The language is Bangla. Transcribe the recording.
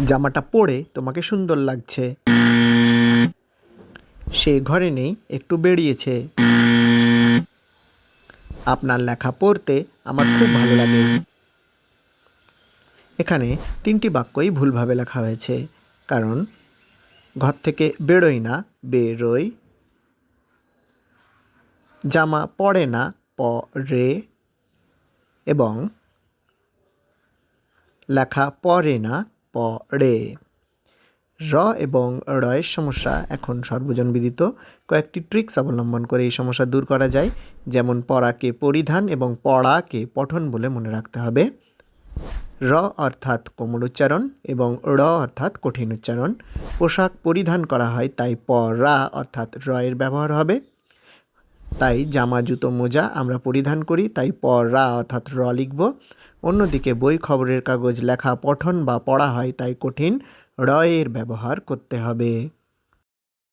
জামাটা পরে তোমাকে সুন্দর লাগছে। সে ঘরে নেই, একটু বেরিয়েছে। আপনার লেখা পড়তে আমার খুব ভালো লাগে। এখানে তিনটি বাক্যই ভুলভাবে লেখা হয়েছে, কারণ ঘর থেকে বেরোই না, বেরোই। জামা পড়ে না, পরে। এবং লেখা পড়ে না পড়ে। র এবং রয়ের সমস্যা এখন সর্বজন বিদিত। কয়েকটি ট্রিক্স অবলম্বন করে এই সমস্যা দূর করা যায়, যেমন পড়াকে পরিধান এবং পড়াকে পঠন বলে মনে রাখতে হবে। র অর্থাৎ কোমল উচ্চারণ এবং র অর্থাৎ কঠিন উচ্চারণ। পোশাক পরিধান করা হয় তাই পরা অর্থাৎ রয়ের ব্যবহার হবে। তাই জামা, জুতো, মোজা আমরা পরিধান করি, তাই পরা অর্থাৎ র লিখব। অন্যদিকে বই, খবরের কাগজ, লেখা, পঠন বা পড়া হয়, তাই কঠিন র এর ব্যবহার করতে হবে।